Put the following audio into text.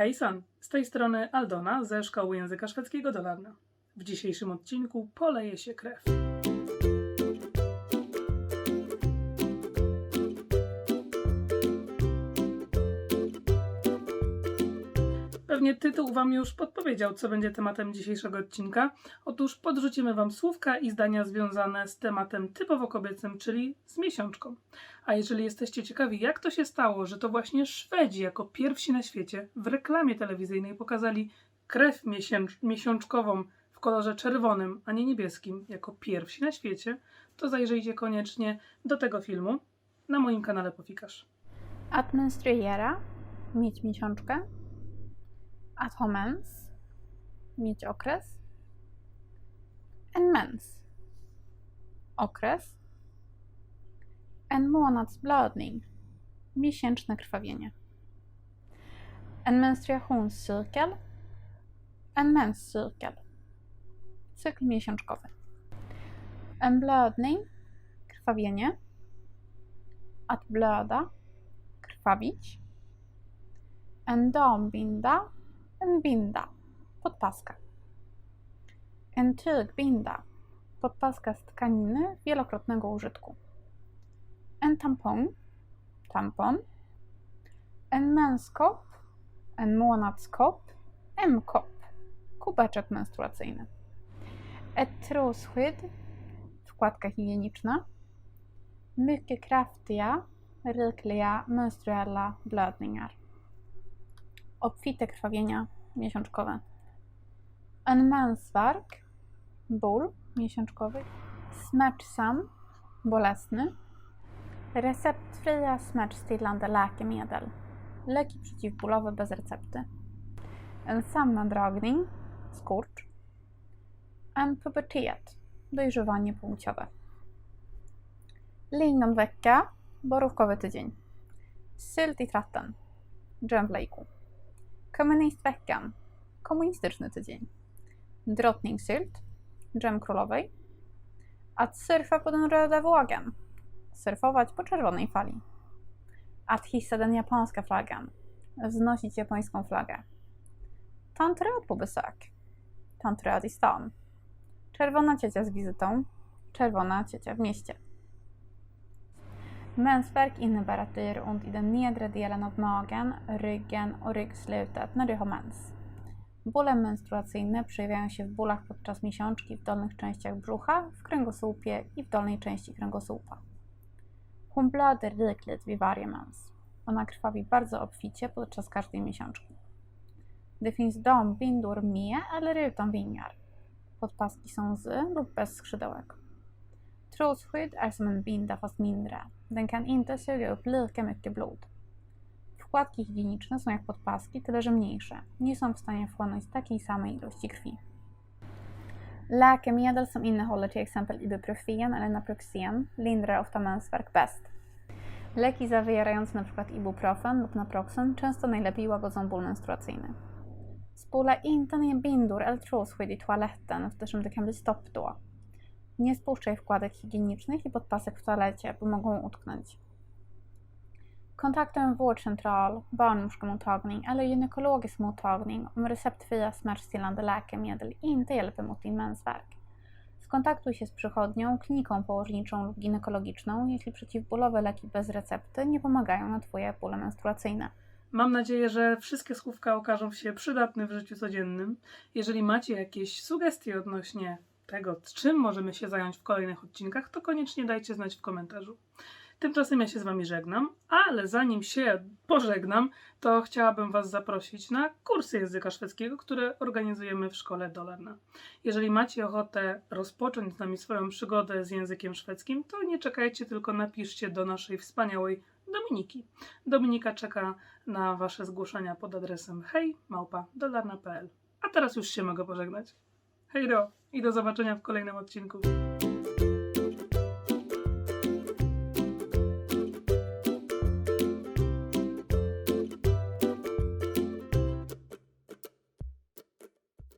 Hejsan, z tej strony Aldona ze Szkoły Języka Szwedzkiego Dolarna. W dzisiejszym odcinku poleje się krew. Pewnie tytuł Wam już podpowiedział, co będzie tematem dzisiejszego odcinka. Otóż podrzucimy Wam słówka i zdania związane z tematem typowo kobiecym, czyli z miesiączką. A jeżeli jesteście ciekawi, jak to się stało, że to właśnie Szwedzi jako pierwsi na świecie w reklamie telewizyjnej pokazali krew miesięcz- miesiączkową w kolorze czerwonym, a nie niebieskim, jako pierwsi na świecie, to zajrzyjcie koniecznie do tego filmu na moim kanale Pofikasz. Att menstruera, mieć miesiączkę. Att ha mens, mieć okres. En mens, okres. En månadsblödning, miesięczne krwawienie. En menstruationscykel, en menscykel, cykl miesiączkowy. En blödning, krwawienie. Att blöda, krwawić. En dambinda, en binda, podpaska. En tygbinda, podpaska z tkaniny wielokrotnego użytku. En tampon, tampon. En menskopp, en månadskopp, M-kopp, kubeczek menstruacyjny. Ett trosskydd, wkładka higieniczna. Mycket kraftiga, rikliga menstruella blödningar. Obfite krwawienia miesiączkowe. En mensvärk, ból miesiączkowy. Smärtsam, bolesny. Receptfria smärtstillande läkemedel. Leki przeciwbólowe bez recepty. En sammandragning, skurcz. En pubertet, dojrzewanie płciowe. Lingonvecka, borówkowy tydzień. Sylt i tratten, dżem w lejku. Kommunistveckan, komunistyczny tydzień. Drottningsylt, dżem królowej. Att surfa på den röda surfować po czerwonej fali. Att hissa den japanska flaggan, wznosić japońską flagę. Tant Röd på besök, tant Röd i stan. Czerwona ciocia z wizytą, czerwona ciocia w mieście. Mensvärk innebär att det gör ont i den nedre delen av magen, ryggen och ryggslutet när du har mens. Bóle menstruacyjne przejawiają się w bólach podczas miesiączki w dolnych częściach brzucha, w kręgosłupie i w dolnej części kręgosłupa. Hon blöder rikligt vid varje mens. Ona krwawi bardzo obficie podczas każdej miesiączki. Det finns dambindor med eller utan vingar. Podpaski są z lub bez skrzydełek. Trosskydd är som en binda fast mindre. Den kan inte suga upp lika mycket blod. Wkładki higieniczne są jak podpaski, tyle że mniejsze. Nie są w stanie wchłonąć takiej samej ilości krwi. Läkemedel som innehåller till exempel ibuprofen eller naproxen lindrar ofta mensvärk bäst. Leki zawierające np. ibuprofen lub naproxen często najlepiej łagodzą ból menstruacyjny. Spola inte ner bindor eller trosskydd i toaletten eftersom det kan bli stopp då. Nie spuszczaj wkładek higienicznych i podpasek w toalecie, bo mogą utknąć. Kontakta en vårdcentral, barnmorskemottagning eller gynekologisk mottagning om receptfria smärtstillande läkemedel inte hjälper mot din mensvärk. Skontaktuj się z przychodnią, kliniką położniczą lub ginekologiczną, jeśli przeciwbólowe leki bez recepty nie pomagają na Twoje bóle menstruacyjne. Mam nadzieję, że wszystkie słówka okażą się przydatne w życiu codziennym. Jeżeli macie jakieś sugestie odnośnie tego, czym możemy się zająć w kolejnych odcinkach, to koniecznie dajcie znać w komentarzu. Tymczasem ja się z Wami żegnam, ale zanim się pożegnam, to chciałabym Was zaprosić na kursy języka szwedzkiego, które organizujemy w szkole Dolarna. Jeżeli macie ochotę rozpocząć z nami swoją przygodę z językiem szwedzkim, to nie czekajcie, tylko napiszcie do naszej wspaniałej Dominiki. Dominika czeka na Wasze zgłoszenia pod adresem hejmałpa.dolarna.pl A teraz już się mogę pożegnać. Hej do i do zobaczenia w kolejnym odcinku.